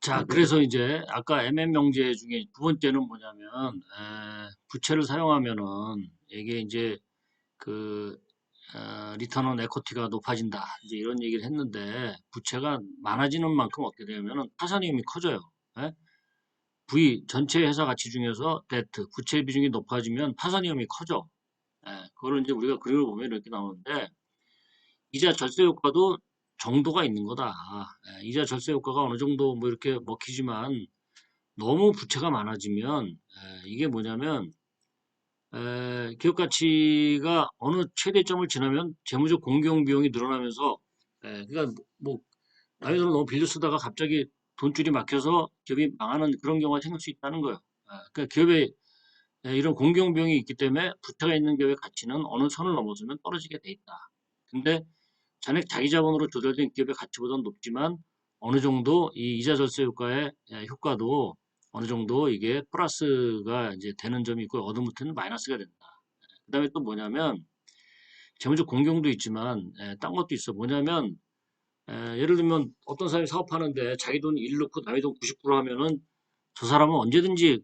자, 그래서 이제 아까 MM 명제 중에 두 번째는 뭐냐면 에, 부채를 사용하면은 이게 이제 그 어, 리턴 온 에코티가 높아진다. 이제 이런 얘기를 했는데 부채가 많아지는 만큼 어떻게 되냐면은 타산 위험이 커져요. 예? V 전체 회사 가치 중에서 데트 부채 비중이 높아지면 타산 위험이 커져. 예, 그거를 이제 우리가 그림을 보면 이렇게 나오는데 이자 절세 효과도 정도가 있는 거다. 예, 이자 절세 효과가 어느 정도 뭐 이렇게 먹히지만 너무 부채가 많아지면 예, 이게 뭐냐면 에, 기업 가치가 어느 최대점을 지나면 재무적 공경 비용이 늘어나면서 에, 그러니까 뭐 남의 돈을 너무 빌려 쓰다가 갑자기 돈줄이 막혀서 기업이 망하는 그런 경우가 생길 수 있다는 거예요. 에, 그러니까 기업에 에, 이런 공경 비용이 있기 때문에 부채가 있는 기업의 가치는 어느 선을 넘어서면 떨어지게 돼 있다. 근데 잔액 자기 자본으로 조달된 기업의 가치보다는 높지만 어느 정도 이 이자 절세 효과의 에, 효과도 어느 정도 이게 플러스가 이제 되는 점이 있고 어드무트는 마이너스가 된다. 그 다음에 또 뭐냐면 재무적 공경도 있지만 에, 딴 것도 있어. 뭐냐면 에, 예를 들면 어떤 사람이 사업하는데 자기 돈 1 넣고 남의 돈 90% 하면은 저 사람은 언제든지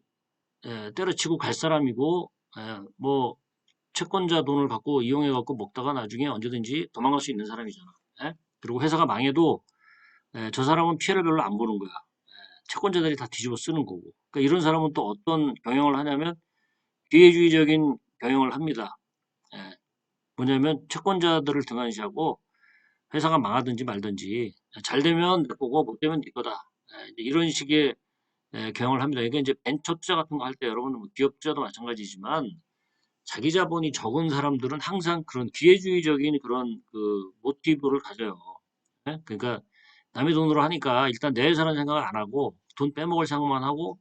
에, 때려치고 갈 사람이고 에, 뭐 채권자 돈을 받고 이용해 갖고 먹다가 나중에 언제든지 도망갈 수 있는 사람이잖아. 에? 그리고 회사가 망해도 에, 저 사람은 피해를 별로 안 보는 거야. 채권자들이 다 뒤집어 쓰는 거고. 그러니까 이런 사람은 또 어떤 경영을 하냐면 기회주의적인 경영을 합니다. 예. 뭐냐면 채권자들을 등한시하고 회사가 망하든지 말든지 잘 되면 내 거고 못 되면 네 거다. 예, 이런 식의 예, 경영을 합니다. 그러니까 이제 벤처 투자 같은 거 할 때 여러분은 뭐 기업 투자도 마찬가지지만 자기 자본이 적은 사람들은 항상 그런 기회주의적인 그런 그 모티브를 가져요. 예? 그러니까 남의 돈으로 하니까 일단 내 회사는 생각을 안 하고 돈 빼먹을 생각만 하고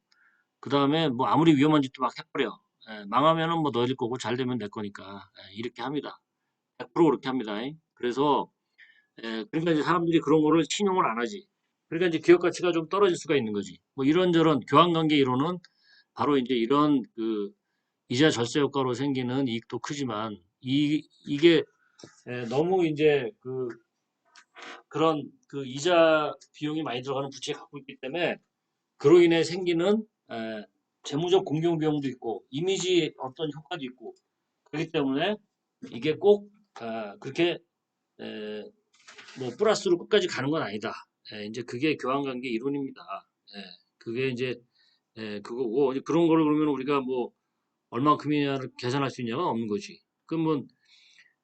그 다음에 뭐 아무리 위험한 짓도 막 해버려. 예, 망하면은 뭐 너일 거고 잘 되면 내 거니까 예, 이렇게 합니다. 100% 그렇게 합니다. 잉? 그래서 예, 그러니까 이제 사람들이 그런 거를 신용을 안 하지. 그러니까 이제 기업 가치가 좀 떨어질 수가 있는 거지. 뭐 이런저런 교환 관계 이론은 바로 이제 이런 그 이자 절세 효과로 생기는 이익도 크지만 이 이게 예, 너무 이제 그 그런 그 이자 비용이 많이 들어가는 부채를 갖고 있기 때문에 그로 인해 생기는 에, 재무적 공경 비용도 있고 이미지 어떤 효과도 있고 그렇기 때문에 이게 꼭 아, 그렇게 에, 뭐 플러스로 끝까지 가는 건 아니다. 에, 이제 그게 교환관계 이론입니다. 에, 그게 이제 에, 그거고 그런 거를 그러면 우리가 뭐 얼마큼이냐를 계산할 수 있냐가 없는 거지. 그러면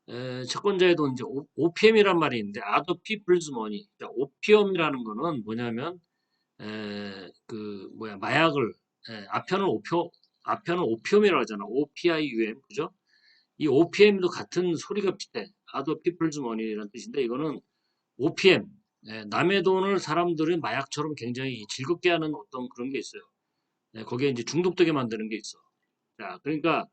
에, 채권자의 돈 이제 O, p m 이란 말이 있는데 People's Money. 그러니까 오피엄이라는 거는 뭐냐면 에, 그 뭐야 마약을 에, 앞편은 오표 앞편은 오피엄이라고 하잖아. OPIUM 그죠? 이 OPM도 같은 소리가 비슷해. Other People's Money라는 뜻인데 이거는 OPM 에, 남의 돈을 사람들이 마약처럼 굉장히 즐겁게 하는 어떤 그런 게 있어요. 에, 거기에 이제 중독되게 만드는 게 있어. 자, 그러니까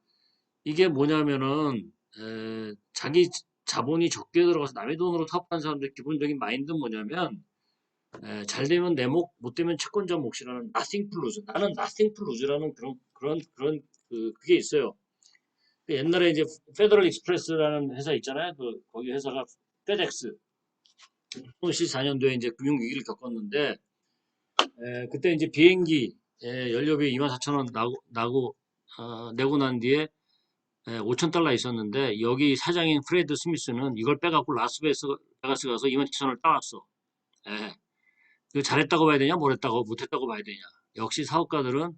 이게 뭐냐면은 에, 자기 자본이 적게 들어가서 남의 돈으로 사업하는 사람들의 기본적인 마인드는 뭐냐면 에, 잘 되면 내 목, 못 되면 채권자 몫이라는 nothing to lose. 나는 nothing to lose라는 그런 그런 그런 그 그게 있어요. 그 옛날에 이제 페더럴 익스프레스라는 회사 있잖아요. 그 거기 회사가 페덱스 2014년도에 이제 금융 위기를 겪었는데 에, 그때 이제 비행기 에, 연료비 24,000원 나고 나고 어, 내고 난 뒤에 5천 달러 있었는데 여기 사장인 프레드 스미스는 이걸 빼갖고 라스베가스 가서 2만 7천을 따왔어. 예. 잘했다고 봐야 되냐, 못했다고 못했다고 봐야 되냐. 역시 사업가들은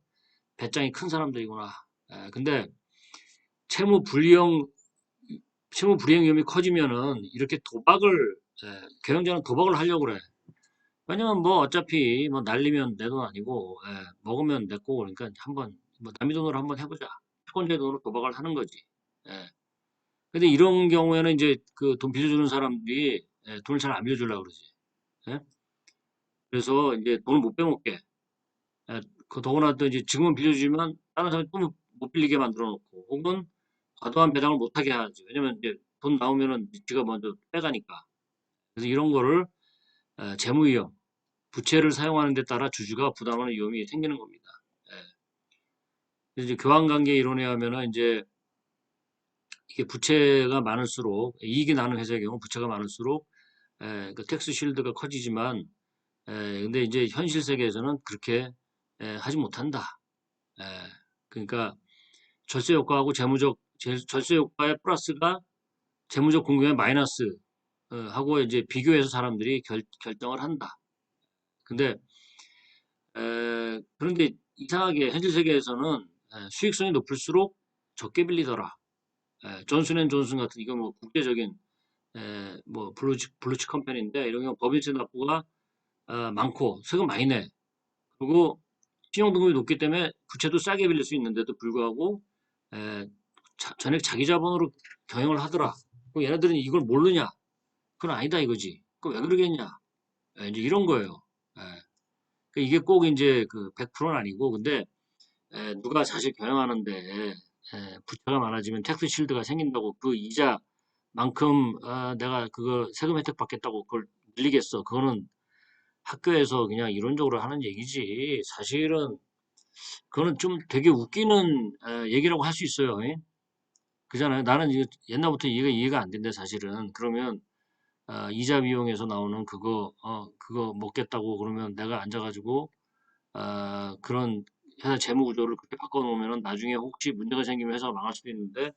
배짱이 큰 사람들이구나. 예. 근데 채무 불이형 채무 불이행 위험이 커지면은 이렇게 도박을 예. 경영자는 도박을 하려고 그래. 왜냐면 뭐 어차피 뭐 날리면 내 돈 아니고 예. 먹으면 내 거고 그러니까 한번 뭐 남의 돈으로 한번 해보자. 채권자 돈으로 도박을 하는 거지. 예. 근데 이런 경우에는 이제 그 돈 빌려주는 사람들이 예, 돈을 잘 안 빌려주려고 그러지. 예? 그래서 이제 돈을 못 빼먹게. 예, 그 더구나 또 이제 지금은 빌려주면 다른 사람이 또 못 빌리게 만들어 놓고 혹은 과도한 배당을 못하게 하지. 왜냐면 이제 돈 나오면은 지가 먼저 빼가니까. 그래서 이런 거를 예, 재무 위험, 부채를 사용하는 데 따라 주주가 부담하는 위험이 생기는 겁니다. 예. 이제 교환관계 이론에 하면은 이제 이게 부채가 많을수록 이익이 나는 회사의 경우 부채가 많을수록 에, 그 텍스 쉴드가 커지지만 에, 근데 이제 현실 세계에서는 그렇게 에, 하지 못한다. 에, 그러니까 절세 효과하고 재무적 제- 절세 효과의 플러스가 재무적 공경의 마이너스 어, 하고 이제 비교해서 사람들이 결, 결정을 한다. 근데 에, 그런데 이상하게 현실 세계에서는 에, 수익성이 높을수록 적게 빌리더라. 에, 존슨앤존슨 같은 이거 뭐 국제적인 에, 뭐 블루칩 블루칩 컴퍼니인데 이런 경우 법인세 납부가 아, 많고 세금 많이 내. 그리고 신용등급이 높기 때문에 부채도 싸게 빌릴 수 있는데도 불구하고 전액 자기 자본으로 경영을 하더라. 그럼 얘네들은 이걸 모르냐? 그건 아니다 이거지. 그왜 그러겠냐? 에, 이제 이런 거예요. 에, 그 이게 꼭 이제 그 100%는 아니고 근데 에, 누가 사실 경영하는데 에, 부채가 많아지면 텍스 실드가 생긴다고 그 이자만큼 아, 내가 그거 세금 혜택 받겠다고 그걸 밀리겠어. 그거는 학교에서 그냥 이론적으로 하는 얘기지. 사실은 그거는 좀 되게 웃기는 에, 얘기라고 할 수 있어요. 예? 그잖아요. 나는 이거 옛날부터 이해가 이해가 안 된대 사실은. 그러면 아, 이자 비용에서 나오는 그거 어 그거 먹겠다고 그러면 내가 앉아가지고 아, 그런 회사 재무 구조를 그렇게 바꿔놓으면은 나중에 혹시 문제가 생기면 회사가 망할 수도 있는데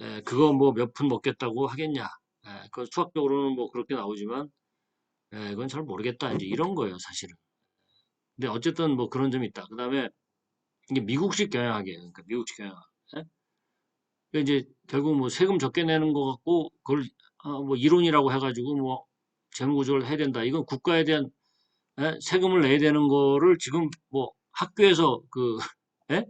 에, 그거 뭐 몇 푼 먹겠다고 하겠냐? 에, 그 수학적으로는 뭐 그렇게 나오지만 에, 그건 잘 모르겠다. 이제 이런 거예요, 사실은. 근데 어쨌든 뭐 그런 점이 있다. 그 다음에 이게 미국식 경영학이에요. 그러니까 미국식 경영학. 예? 그러니까 이제 결국 뭐 세금 적게 내는 거 같고 그걸 어, 뭐 이론이라고 해가지고 뭐 재무 구조를 해야 된다. 이건 국가에 대한 예? 세금을 내야 되는 거를 지금 뭐 학교에서 그 예?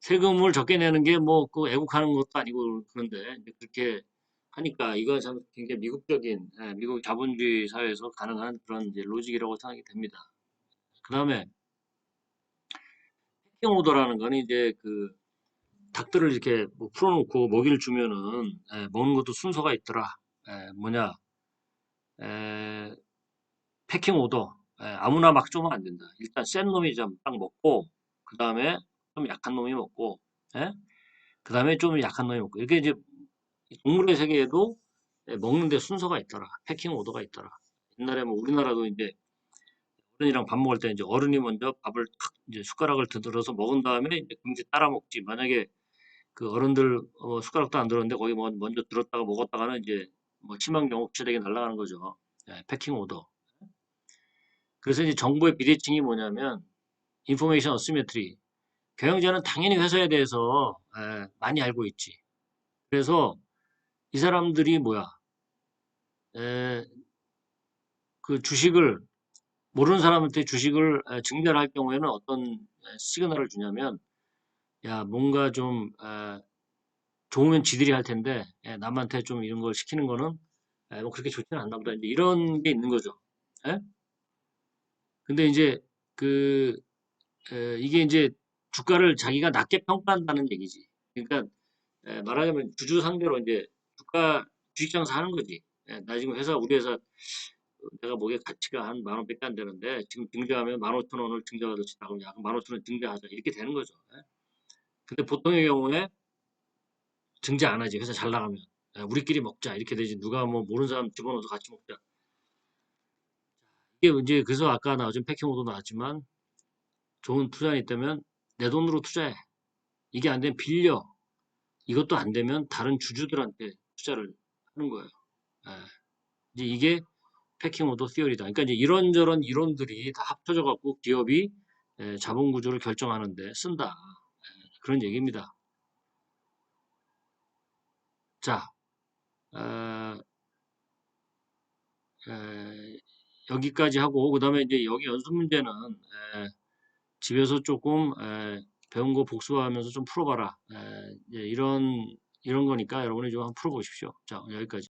세금을 적게 내는 게 뭐 그 애국하는 것도 아니고 그런데 그렇게 하니까 이거 참 굉장히 미국적인 예, 미국 자본주의 사회에서 가능한 그런 로직이라고 생각이 됩니다. 그 다음에 해킹 오더라는 거는 이제 그 닭들을 이렇게 뭐 풀어놓고 먹이를 주면은 예, 먹는 것도 순서가 있더라. 예, 뭐냐? 에, 패킹 오더. 예, 아무나 막 주면 안 된다. 일단 센 놈이 좀 딱 먹고 그 다음에 좀 약한 놈이 먹고, 예? 그 다음에 좀 약한 놈이 먹고 이렇게 이제 동물의 세계에도 예, 먹는데 순서가 있더라. 패킹 오더가 있더라. 옛날에 뭐 우리나라도 이제 어른이랑 밥 먹을 때 이제 어른이 먼저 밥을 탁 이제 숟가락을 들어서 먹은 다음에 이제 금세 따라 먹지. 만약에 그 어른들 어, 숟가락도 안 들었는데 거기 뭐 먼저 들었다가 먹었다가는 이제 뭐 심한 경우 구체되게 날아가는 거죠. 예, 패킹 오더. 그래서 이제 정보의 비대칭이 뭐냐면 인포메이션 어시메트리. 경영자는 당연히 회사에 대해서 예, 많이 알고 있지. 그래서 이 사람들이 뭐야? 에, 그 주식을 모르는 사람한테 주식을 에, 증자할 경우에는 어떤 에, 시그널을 주냐면 야 뭔가 좀 에, 좋으면 지들이 할 텐데 에, 남한테 좀 이런 걸 시키는 거는 에, 뭐 그렇게 좋지는 않나 보다 이제 이런 게 있는 거죠. 에? 근데 이제 그 에, 이게 이제 주가를 자기가 낮게 평가한다는 얘기지. 그러니까 에, 말하자면 주주 상대로 이제 주가 주식 장사 하는 거지. 에, 나 지금 회사 우리 회사 내가 목에 가치가 한 만 원밖에 안 되는데 지금 증자하면 만 오천 원을 증자받을 수 있다고 야, 만 오천 원 증자하자 이렇게 되는 거죠. 예? 근데 보통의 경우에 증자 안 하지. 회사 잘 나가면 야, 우리끼리 먹자 이렇게 되지. 누가 뭐 모르는 사람 집어넣어서 같이 먹자. 이게 이제 그래서 아까 나오신 패킹오도 나왔지만 좋은 투자는 있다면 내 돈으로 투자해. 이게 안 되면 빌려. 이것도 안 되면 다른 주주들한테 투자를 하는 거예요. 예. 이제 이게 패킹 오더 시어리다. 그러니까 이제 이런저런 이론들이 다 합쳐져 갖고 기업이 에, 자본 구조를 결정하는데 쓴다. 에, 그런 얘기입니다. 자, 어, 에, 여기까지 하고 그 다음에 이제 여기 연습 문제는 에, 집에서 조금 에, 배운 거 복습하면서 좀 풀어봐라. 에, 이런 이런 거니까 여러분이 좀 한번 풀어보십시오. 자, 여기까지.